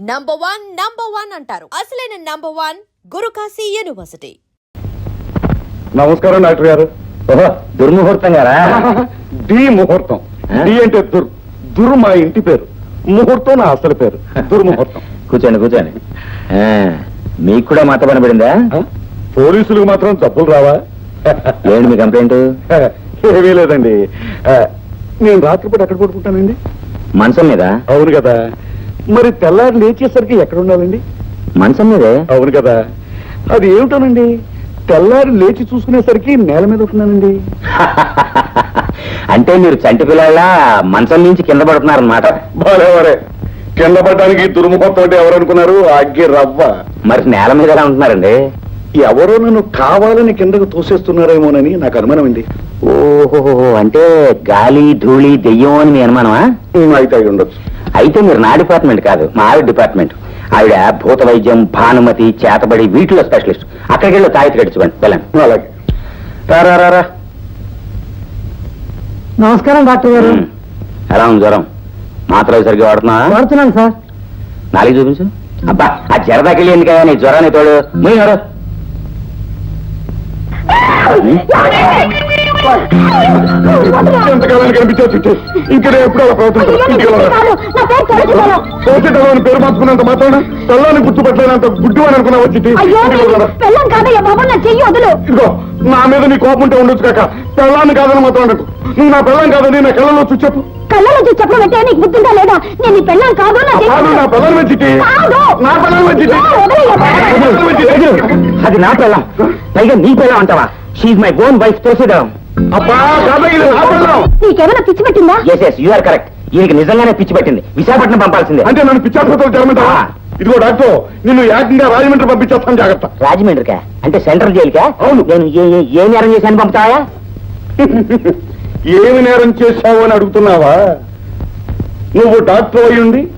Number one number one అంటారు. అసలైన number one Gurukashi university నమస్కారం డాక్టర్ గారు. ఓహో దుర్ముహూర్తం గారా? డి ముహూర్తం? డి అంటే దుర్ దుర్ మా ఇంటి పేరు. ముహూర్తం నా అసలు పేరు. దుర్ముహూర్తం. కూర్చోండి కూర్చోండి. మీకు కూడా మాట పని పడిందా ఆ? పోలీసులకు మాత్రం జబ్బులు రావా? ఏంటి మీ కంప్లైంట్? ఏమీ లేదండి. నేను రాత్రిపూట ఎక్కడ పడుకుంటానండి? మంచం మీద? అవును కదా. మరి తెల్లారి లేచేసరికి ఎక్కడ ఉండాలండి మంచం మీదే అవును కదా. అది ఏమిటోనండి? తెల్లారి లేచి చూసుకునేసరికి నేల మీద ఉంటున్నానండి. అంటే మీరు చంటి పిల్లల మంచం నుంచి కింద పడుతున్నారన్నమాట. బాలేవరే కింద పడ్డానికి దుర్ముహూర్తం అంటే ఎవరు అనుకున్నారు అగ్గి రవ్వ. మరి నేల మీద ఎలా ఉంటున్నారండి? ఎవరో నన్ను కావాలని కిందకు తోసేస్తున్నారేమోనని నాకు అనుమానం అండి ఓహో అంటే గాలి ధూళి దెయ్యం అని మీ అనుమానమా? అయితే అయి ఉండొచ్చు. అయితే మీరు నా డిపార్ట్మెంట్ కాదు మా ఆవిడ డిపార్ట్మెంట్. ఆవిడ భూత వైద్యం భానుమతి చేతబడి వీటిలో స్పెషలిస్ట్. అక్కడికి వెళ్ళి తాయితీ గడిచిపోండి వెళ్ళండి. అలాగే. రా, రా, రా, రా. నమస్కారం డాక్టర్ గారు. ఎలా ఉంది జ్వరం? మాత్రలు సరిగ్గా వాడుతున్నా వాడుతున్నాను సార్. నాలుగు చూపించు. అబ్బా ఆ జరదాకెళ్ళి ఎందుకయ్యా నీ జ్వరాన్ని తోడు? మీరు ఎంతకాలానికి కనిపించావు చిట్టి ఇంకా ఎప్పుడు అలా ఇంటికి పోసేటలో పేరు మార్చుకున్నంత మాత్రాన తల్లాన్ని గుర్తుపట్టలేనంత గుడ్డు అని అనుకున్నావు చిట్టి? అయ్యో ఇంటికి వెళ్ళరా. పెళ్ళం కాదయ్యా బాబు నా చెయ్యి వదులు. ఇదిగో నా మీద నీ కోపం ఉంటే ఉండొచ్చు కాక పెళ్ళాన్ని కాదని మాత్రం అనకు. నువ్వు నా పెళ్ళం కాదని నా కళ్ళలో చూసి చెప్పు. కళ్ళలో చూసి చెప్పడం అంటే నీకు బుద్ధిందా లేదా? నేను నీ పెళ్ళం కాదు నా చెయ్యి కాదు నా వదిలేయ్యా బాబు. అది నా పిల్లం పైగా నీ పిల్లం అంటావా? షీఈ్ మై ఓన్ వైఫ్ తోసిదాం. నీకేమైనా పిచ్చి పెట్టిందా? Yes yes you are correct ఈయనకి నిజంగానే పిచ్చి పట్టింది. విశాఖపట్నం పంపాల్సిందే. అంటే నన్ను పిచ్చాసుపత్రులు జరమంటావా. ఇదిగో డాక్టర్ నిన్ను ఏకంగా రాజమండ్రి పంపించేస్తాను జాగ్రత్త. రాజమండ్రికా? అంటే సెంట్రల్ జైలుకా? అవును. నేను ఏ- ఏ- ఏ నేరం చేశాను పంపుతావా? ఏమి నేరం చేశావు అని అడుగుతున్నావా? నువ్వు డాక్టర్ అయ్యుండి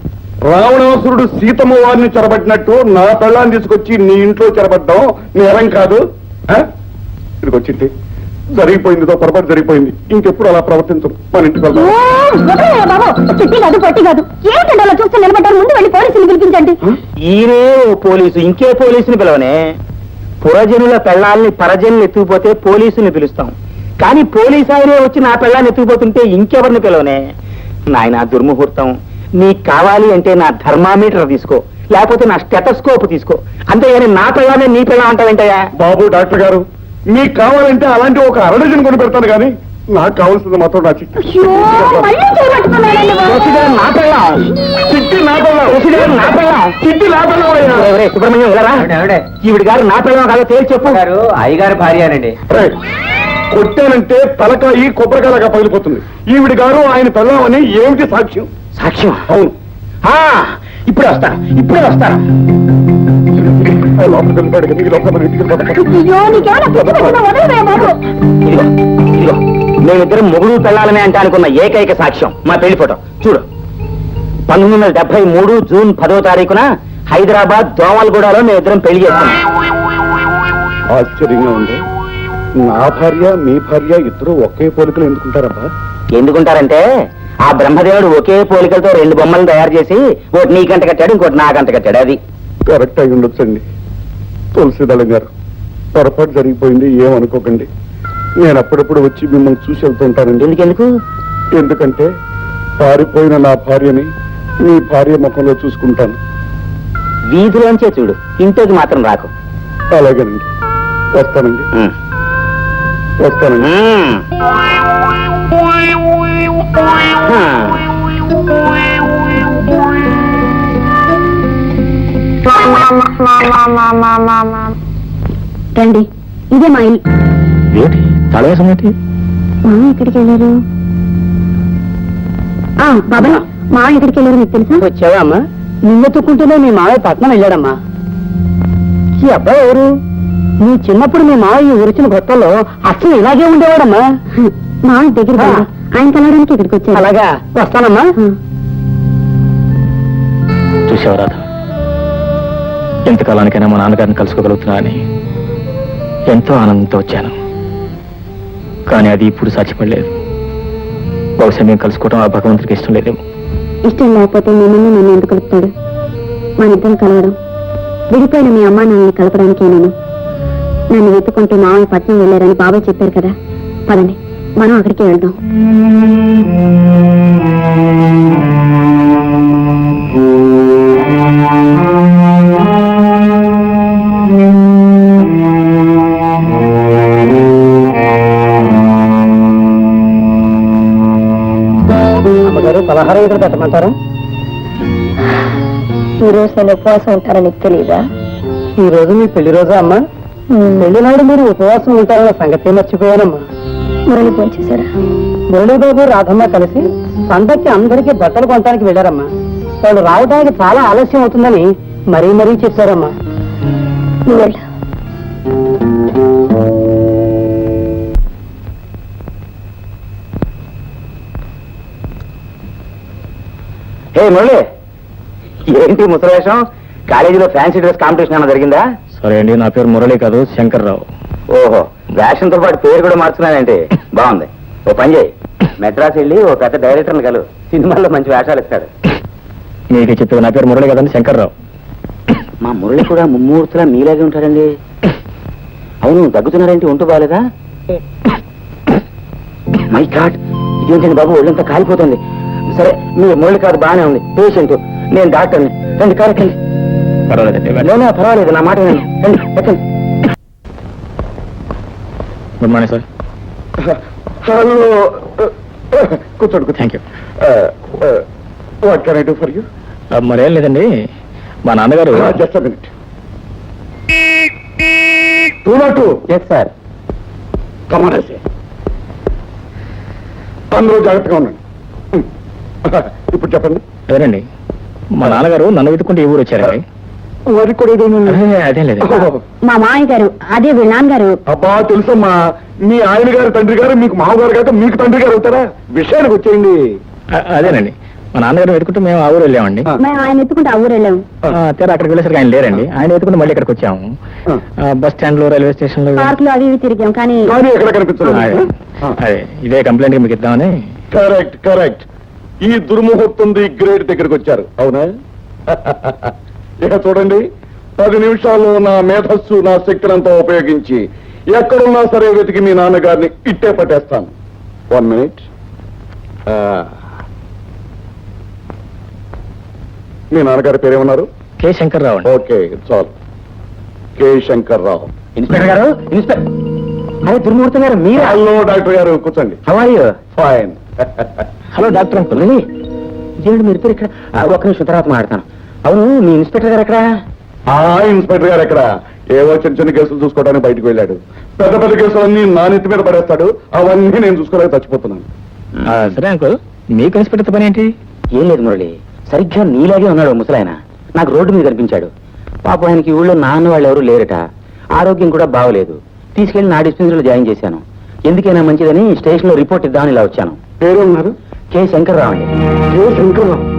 రావణాసురుడు సీతమ్మ వారిని చెరబట్టినట్టు నా పెళ్ళాన్ని తీసుకొచ్చి నీ ఇంట్లో చెరబడ్డం నేరం కాదు ఆ? ఇదిగో వచ్చింది జరిగిపోయిందితో పొరపాటు జరిగిపోయింది. ఇంకెప్పుడు అలా ప్రవర్తించు మన ఇంటికి ఓ, వెళ్దాం వదిలేయ్యా బాబు చిట్టి కాదు పట్టి కాదు. ఏంటంటే అలా చూస్తే నిలబడ్డారు? ముందు వెళ్ళి పోలీసులు పిలిపించండి. ఈయనే ఓ పోలీసు ఇంకే పోలీసుని పిలవనే. పురజనుల పెళ్ళాలని పరజనులు ఎత్తుకుపోతే పోలీసుని పిలుస్తాం. కానీ పోలీసు ఆయనే వచ్చి నా పెళ్ళాన్ని ఎత్తుకుపోతుంటే ఇంకెవరిని పిలవనే? నాయన దుర్ముహూర్తం. నీకు కావాలి అంటే నా థర్మామీటర్ తీసుకో. లేకపోతే నా స్టెటస్కోప్ తీసుకో. అంతేగాని నా పిల్లాన్ని నీ పిల్ల అంటావేంటయ్యా? బాబు డాక్టర్ గారు మీకు కావాలంటే అలాంటి ఒక అరడజన్ కొని పెడతాను కానీ నాకు కావాల్సింది మాత్రం నా చిట్టి. నా పిల్లం. చిట్టి నా పిల్లం. ప్రొసీజర్ నా పిల్లం. చిట్టి నా పిల్లం అయ్యా. ఎవరే సుబ్రహ్మణ్యం వెళ్ళరా ఈవిడ గారు నా పిల్లం కాదో తేల్చి చెప్పు. గారు అయ్యగారు భార్యనండి రేయ్, కొట్టానంటే తలకాయి కొబ్బరికాయలాగా పగిలిపోతుంది. ఈవిడి గారు ఆయన పెళ్ళామని ఏమిటి సాక్ష్యం? సాక్ష్యం అవును. ఇప్పుడే వస్తాను ఇప్పుడే వస్తాను మేమిద్దరం మొగుడు పెళ్ళాలనే అంటే అనుకున్న ఏకైక సాక్ష్యం. మా పెళ్ళి ఫోటో. చూడు. పంతొమ్మిది వందల డెబ్బై మూడు జూన్ పదో తారీఖున హైదరాబాద్ దోమలగూడలో మేమిద్దరం పెళ్ళి చేసుకున్నాం ఆశ్చర్యంగా ఉంది. నా భార్య మీ భార్య ఇద్దరు ఒకే పోలికలు ఎందుకుంటారబ్బా? ఎందుకుంటారంటే ఆ బ్రహ్మదేవుడు ఒకే పోలికలతో రెండు బొమ్మలను తయారు చేసి ఒకటి నీకంట కట్టాడు ఇంకోటి నాకంట కట్టాడు. అది. కరెక్ట్ అయి ఉండొచ్చండి. తులసిదళం గారు పొరపాటు జరిగిపోయింది ఏమనుకోకండి. నేను అప్పుడప్పుడు వచ్చి మిమ్మల్ని చూసి వెళ్తుంటానండి. ఎందుకెందుకు? ఎందుకంటే పారిపోయిన నా భార్యని మీ భార్య ముఖంలో చూసుకుంటాను. వీధిలోంచే చూడు ఇంటికి మాత్రం రాకు. అలాగేనండి. వస్తానండి. వస్తానండి. రండి ఇదే మా ఇల్లు. ఏంటి తలవేసం ఏంటి మా ఎక్కడికి వెళ్ళారు? ఆ బాబాయ్ మా ఎక్కడికి వెళ్ళారు మీకు తెలుసా? వచ్చావా అమ్మా? నిన్ను మీ మావయ్య పట్నం వెళ్ళాడమ్మా. ఈ అబ్బాయి ఎవరు? నీ చిన్నప్పుడు మీ మావయ్య ఉరిచిన కొత్తలో అసలు ఇలాగే ఉండేవాడమ్మా. మా దగ్గర. ఆయన కలవడానికి ఇక్కడికి వచ్చారు. అలాగా? వస్తానమ్మా. చూసావు రాధ? ఎంతకాలానికైనా మా నాన్నగారిని కలుసుకోగలుగుతున్నా అని ఎంతో ఆనందంతో వచ్చాను. కానీ అది ఇప్పుడు సాధ్యపడలేదు. బహుశా మేము కలుసుకోవడం ఆ భగవంతుడికి ఇష్టం లేదేమో. ఇష్టం లేకపోతే మిమ్మల్ని నన్ను ఎందుకు కలుపుతాడు? మన ఇద్దరం కలవడం విడిపోయిన మీ అమ్మా నాన్నని కలపడానికే నేను నన్ను వెతుకుంటూ మామయ్య పట్నం వెళ్ళారని బాబాయ్ చెప్పారు కదా. పదండి. మనం అక్కడికే వెళ్దాం. పలహారం పెట్టమంటారా? ఈ రోజు నేను ఉపవాసం ఉంటారని నీకు తెలియదా ఈ రోజు మీ పెళ్ళి రోజా అమ్మా? పెళ్ళి నాడు మీరు ఉపవాసం ఉంటారన్న సంగతి మర్చిపోయానమ్మా. మురళి పోంచేశారా మురళీబాబు రాధమ్మ కలిసి పండక్కి అందరికీ బట్టలు కొనడానికి వెళ్ళారమ్మా. వాళ్ళు రావడానికి చాలా ఆలస్యం అవుతుందని మరీ మరీ చెప్పారమ్మా. నువ్వు వెళ్ళు. హే మురళి ఏంటి ముసలేషం కాలేజీలో ఫ్యాన్సీ డ్రెస్ కాంపిటీషన్ ఏమైనా జరిగిందా? సరే అండి నా పేరు మురళి కాదు శంకర్రావు. ఓహో వేషంతో పాటు పేరు కూడా మార్చుకున్నానంటే బాగుంది. ఓ పని చేయి. మెడ్రాస్ వెళ్ళి ఓ పెద్ద డైరెక్టర్ని కలు. సినిమాల్లో మంచి వేషాలు ఇస్తాడు. మీకు చెప్పేది నా పేరు మురళి కదండి శంకర్రావు. మా మురళి కూడా ముమ్మూర్తులా మీలాగే ఉంటాడండి. అవును దగ్గుతున్నారేంటి? ఉంటూ బాగాలేదా మై గాడ్ ఇదేంటండి బాబు? ఒళ్ళంతా కాలిపోతుంది. సరే మీ మురళి కాదు బాగానే ఉంది. పేషెంట్. నేను డాక్టర్ని. రండి కారెక్కండి పర్వాలేదండి పర్వాలేదు నా మాట. రండి ఎక్కండి. గుడ్ మార్నింగ్ సార్ హలో కూర్చోండి thank you what can I do for you మరేం లేదండి. మా నాన్నగారు just minute two not two yes sir కమానేసి అందరూ జాగ్రత్తగా ఉండండి. ఇప్పుడు చెప్పండి. అదేనండి. మా నాన్నగారు నన్ను వెతుకుంటే ఈ ఊరు వచ్చారండి. వారికి కూడా ఏదో ఉంది. అదే లేదు మా మామయ్య గారు అదే వీళ్ళ నాన్నగారు. అబ్బా తెలుసమ్మా. మీ ఆయన గారి తండ్రి గారు మీకు మామగారు కాక మీకు తండ్రి గారు అవుతారా? విషయానికి వచ్చేయండి. అదేనండి. మా నాన్నగారు వెతుకుంటే మేము ఆ ఊరు వెళ్ళామండి. ఆయన ఎత్తుకుంటే ఆ ఊరు వెళ్ళాము. ఆ, తీరా అక్కడికి వెళ్ళేసరికి ఆయన లేరండి. ఆయన వెతుకుంటే మళ్ళీ ఇక్కడికి వచ్చాము. బస్ స్టాండ్లో రైల్వే స్టేషన్లో పార్క్లో అవి ఇవి తిరిగాం కానీ కానీ ఎక్కడ కనిపించలేదు. అదే. అదే ఇదే కంప్లైంట్ మీకు ఇద్దామని. Correct correct. ఈ దుర్ముహూర్తం గ్రేడ్ దగ్గరికి వచ్చారు. అవునా? ఇక చూడండి పది నిమిషాల్లో నా మేధస్సు నా శక్తినంతా ఉపయోగించి ఎక్కడున్నా సరే వెతికి మీ నాన్నగారిని ఇట్టే పట్టేస్తాను. వన్ మినిట్ మీ నాన్నగారి పేరేమన్నారు కె శంకర్రావు అండి. ఓకే చాలు కె శంకర్ రావు ఇన్స్పెక్టర్ గారు ఇన్స్పెక్టర్ అరే దుర్మూర్తి గారు మీరా? హలో డాక్టర్ గారు కూర్చోండి. How are you fine hello doctor uncle ఇదేంటి మీరు ఇక్కడ? ఆ, ఒక్క నిమిషం తర్వాత మాడతాను అవును మీ ఇన్స్పెక్టర్ గారు ఎక్కడ? ఆ ఇన్స్పెక్టర్ గారు ఎక్కడ? ఏవో చిన్న చిన్న కేసులు చూసుకోవడానికి బయటకు వెళ్ళాడు. పెద్ద పెద్ద కేసులన్నీ నా నెత్తి మీద పడేస్తాడు. అవన్నీ నేను చూసుకోలేక చచ్చిపోతున్నాను. ఆ, సరే అంకుల్. మీకు ఇన్స్పెక్టర్ పని ఏంటి? ఏం లేదు మురళి. సరిగ్గా నీలాగే ఉన్నాడు ముసలాయన. నాకు రోడ్డు మీద కనిపించాడు. పాపం ఆయనకి ఊళ్ళో నాన్న వాళ్ళు ఎవరు లేరట. ఆరోగ్యం కూడా బాగలేదు. తీసుకెళ్ళి నా డిస్పెన్సరీలో జాయిన్ చేశాను. ఎందుకైనా మంచిదని స్టేషన్లో రిపోర్ట్ ఇద్దామని ఇలా వచ్చాను. పేరున్నారు కె శంకర్రావు అండి. కె శంకర్రావు.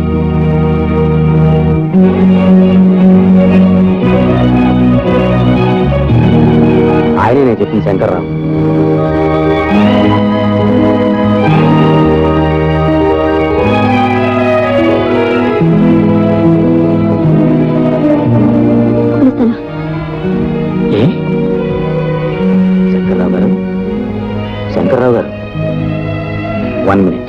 ఆయనే నేను చెప్పింది శంకర్రావు. శంకర్రావు గారు? శంకర్రావు గారు? వన్ మినిట్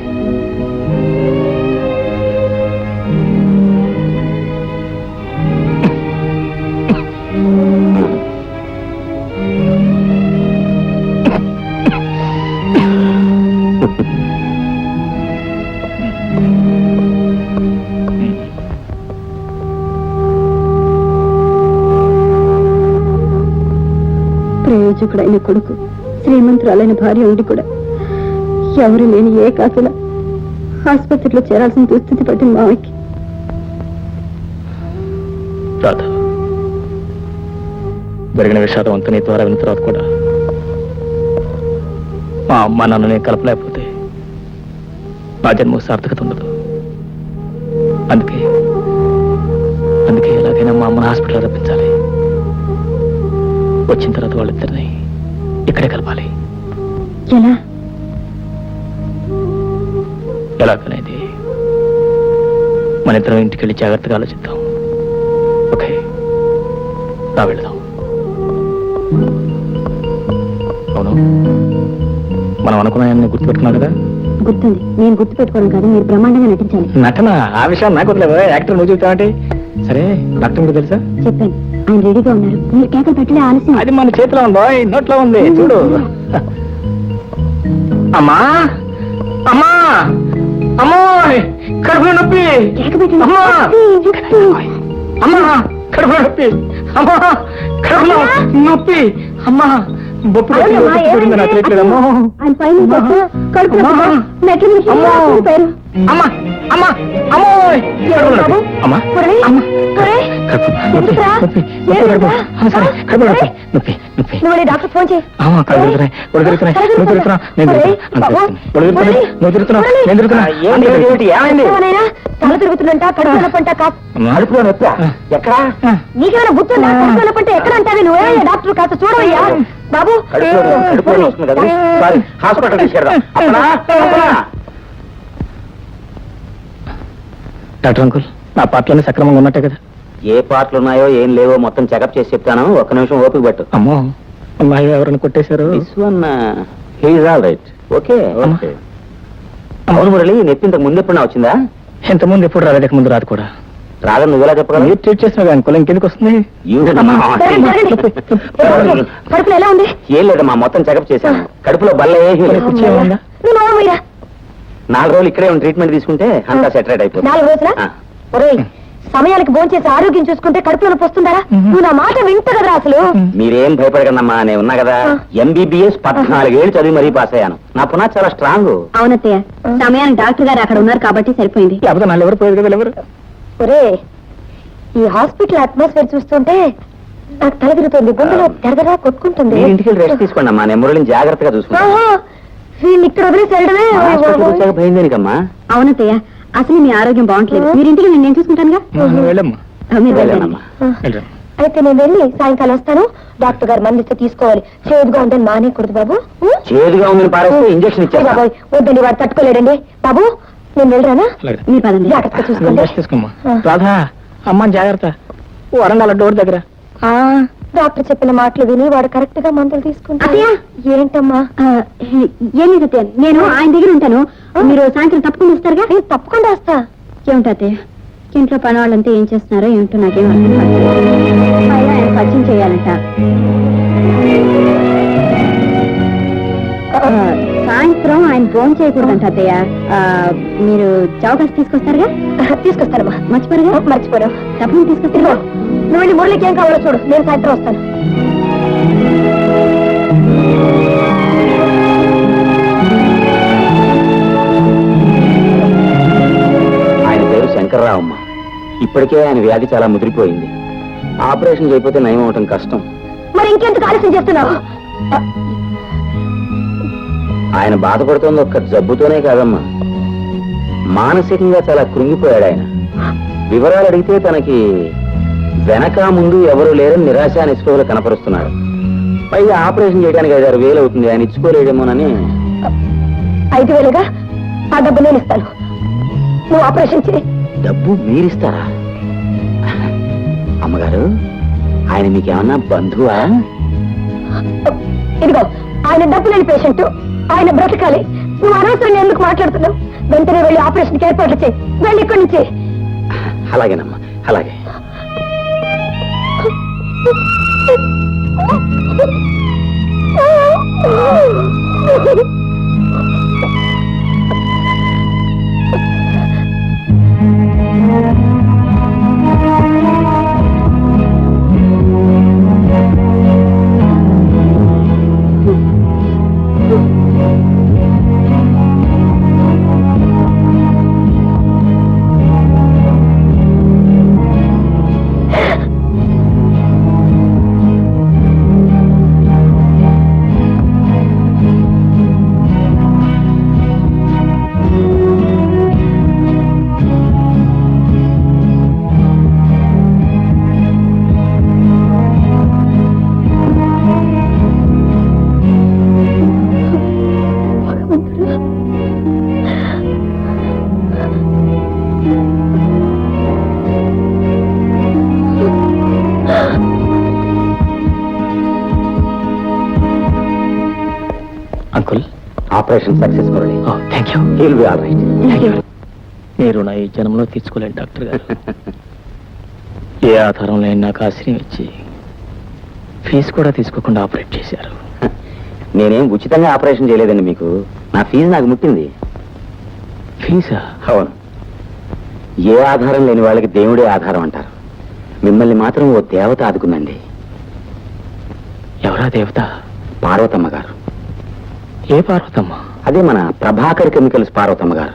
ప్రయోజకుడైన కొడుకు. శ్రీమంతురాలైన భార్య ఉండి కూడా ఎవరు లేని ఏ కాకుల ఆసుపత్రిలో చేరాల్సిన దుస్థితి పట్టింది మామకి రాధ జరిగిన విషాదం అంతా నీ ద్వారా విన్న తర్వాత కూడా మా అమ్మ నన్ను నేను కలపలేకపోతే నా జన్మ సార్థకత ఉండదు. అందుకే అందుకే ఎలాగైనా మా అమ్మను హాస్పిటల్ రప్పించాలి. వచ్చిన తర్వాత వాళ్ళిద్దరిని ఇక్కడే కలపాలి. ఎలా? ఎలాగనేది? మన ఇద్దరం ఇంటికి వెళ్ళి జాగ్రత్తగా ఆలోచిద్దాం. ఓకే. రా వెళదాం. అవును. మనం అనుకున్నాయన్ని గుర్తుపెట్టుకున్నావు కదా? గుర్తుంది. నేను గుర్తు పెట్టుకోవడం కాదు మీరు బ్రహ్మాండంగా నటించాలి. నటన? ఆ విషయం నాకు వదిలేదు యాక్టర్ నువ్వు చెప్తావంటే సరే డాక్టర్ మీకు తెలుసా? చెప్పాను ఆయన రెడీగా ఉన్నారు మీరు కేకలు పెట్టలే ఆలస్యం అది మన చేతిలో ఉంది. నోట్లో ఉంది. చూడు. అమ్మా. అమ్మా. అమ్మోయ్ కడుపులో నొప్పి. అమ్మా. అమ్మా కడుపులో నొప్పి. అమ్మా కడుపులో నొప్పి. అమ్మా. బొప్పు డాక్టర్ ఫోన్ చేయి. తల తిరుగుతుందంట కడుపు నొప్పంట నొప్పి ఎక్కడా? నీకేమైనా గుర్తుందా? కడుపు నొప్పంటే ఎక్కడ అంటావే? నువ్వే డాక్టర్ కాస్త చూడవయ్యా. బాబు. హాస్పిటల్ తీసుకెళ్దాం. డాక్టర్ అంకుల్ నా పాటలన్నీ సక్రమంగా ఉన్నట్టే కదా? ఏ పాటలు ఉన్నాయో ఏం లేవో మొత్తం చెకప్ చేసి చెప్తాను. ఒక్క నిమిషం ఓపిక పట్టు. అమ్మో అమ్మాయి ఎవరైనా కొట్టేశారు? రైట్ ఓకే అమ్మా. అవును మురళి నొప్పి ఇంతకు ముందు ఎప్పుడన్నా వచ్చిందా? ఎంతమంది ఎప్పుడు రాలేక ముందు రాదు కూడా. రాదని నువ్వెలా చెప్పగలవు? మీరు ట్రీట్ చేసిన అంకుల్ ఇంకెందుకు వస్తుంది. కడుపులో ఎలా ఉంది? ఏం లేదమ్మా మొత్తం చెకప్ చేశాను. కడుపులో బల్ల ఏమీ లేదు. నాలుగు రోజులు ఇక్కడే ట్రీట్మెంట్ తీసుకుంటే అంతా సెటరేట్ అయిపోతుంది. నాలుగు రోజులా? సమయానికి భోంచేసి ఆరోగ్యం చూసుకుంటే కడుపులో నొప్పి వస్తుందారా? నువ్వు నా మాట వింట కదరా అసలు మీరేం భయపడకండమ్మా నేను ఉన్నా కదా. ఎంబీబీఎస్ పద్నాలుగేళ్ళు చదివి మరీ పాస్ అయ్యాను. నా పునా చాలా స్ట్రాంగ్ అవునత్తయ్య సమయానికి డాక్టర్ గారు అక్కడ ఉన్నారు కాబట్టి సరిపోయింది. ఎవరు పోయేది కదా ఎవరు? ఒరే ఈ హాస్పిటల్ అట్మాస్ఫియర్ చూస్తుంటే నాకు తల తిరుగుతుంది గుండెలో తెరదరా కొట్టుకుంటుంది. మీరు ఇంటికి రెస్ట్ తీసుకోండి అమ్మా నేను మురళిని జాగ్రత్తగా చూసుకుంటాను ఆహా, వీళ్ళు ఇక్కడ వదిలేసి వెళ్ళడమే వచ్చాక భయం దేనికమ్మా? అవునత్తయ్య అసలు మీ ఆరోగ్యం బాగుంటలేదు. మీరు ఇంటికి నేను నేను చూసుకుంటానుగా? అయితే నేను వెళ్ళి సాయంకాలం వస్తాను. డాక్టర్ గారు మందిస్తే తీసుకోవాలి. చేదుగా ఉందని మానేయకూడదు బాబు? చేదుగా ఉందని పారేస్తే ఇంజక్షన్ బాబోయ్ వద్దండి వాడు తట్టుకోలేడండి. బాబు నేను వెళ్ళరానా? అలాగే. మీరు పదండి. జాగ్రత్తగా చూసుకోండి. రెస్ట్ తీసుకోమ్మా ఆ. రాధా అమ్మ జాగ్రత్త. వరండాల డోర్ దగ్గర. ఆ, డాక్టర్ చెప్పిన మాటలు విని వాడు కరెక్ట్గా మందులు తీసుకుంటా ఏంటమ్మా? ఏం లేదు నేను ఆయన దగ్గర ఉంటాను. మీరు సాయంత్రం తప్పకుండా వస్తారుగా? తప్పకుండా వస్తా. ఏమిటా అత్తయ్య? ఇంట్లో పని వాళ్ళంతా ఏం చేస్తున్నారో ఏమిటో నాకేం అర్థం పరిచయం చేయాలంట. ఫోన్ చేయకూడదంట అత్తయ్య. ఆ, మీరు చౌకాసి తీసుకొస్తారుగా? తీసుకొస్తానమ్మా. మర్చిపోరుగా? మర్చిపోరు తప్పని తీసుకొస్తారా? నువ్వు వెళ్ళి మురళికి ఏం కావాలో చూడు. నేను సాయంత్రం వస్తాను. ఆయన పేరు శంకర్రావమ్మ ఇప్పటికే ఆయన వ్యాధి చాలా ముదిరిపోయింది. ఆపరేషన్ చేయకపోతే నయం అవటం కష్టం. మరి ఇంకెందుకు ఆలస్యం చేస్తున్నావు? ఆయన బాధపడుతోంది ఒక్క జబ్బుతోనే కాదమ్మా. మానసికంగా చాలా కృంగిపోయాడు ఆయన. వివరాలు అడిగితే తనకి వెనక ముందు ఎవరు లేరని నిరాశ నిస్పృహలు కనపరుస్తున్నాడు. పైగా ఆపరేషన్ చేయడానికి ఐదారు వేలు అవుతుంది ఆయన ఇచ్చుకోలేడేమోనని. ఐదు వేలుగా? ఆ డబ్బు నేను ఇస్తాను. నువ్వు ఆపరేషన్ చేయి. డబ్బు మీరిస్తారా? అమ్మగారు ఆయన మీకేమన్నా బంధువా? ఇదిగో ఆయన డబ్బు లేని పేషెంట్. ఆయన బ్రతకాలి. నువ్వు అనవసరంగా ఎందుకు మాట్లాడుతున్నావు? వెంటనే వెళ్ళి ఆపరేషన్ ఏర్పాట్లు చేయి. వెళ్ళి ఇక్కడి నుంచి. అలాగేనమ్మా అలాగే. Operation success Murali thank you he'll be all right మీరు నా ఈ జన్మలో తీర్చుకోలేండి డాక్టర్ గారు. ఏ ఆధారం లేని నాకు ఆశ్రయం ఇచ్చి ఫీజు కూడా తీసుకోకుండా ఆపరేట్ చేశారు. నేనేం ఉచితంగా ఆపరేషన్ చేయలేదండి మీకు. నా ఫీజు నాకు ముట్టింది. ఫీజా? అవును. ఏ ఆధారం లేని వాళ్ళకి దేవుడే ఆధారం అంటారు. మిమ్మల్ని మాత్రం ఓ దేవత ఆదుకుందండి. ఎవరా దేవత? పార్వతమ్మ గారు. ఏ పార్వతమ్మ? అదే మన ప్రభాకర్ కెమికల్స్ పార్వతమ్మ గారు.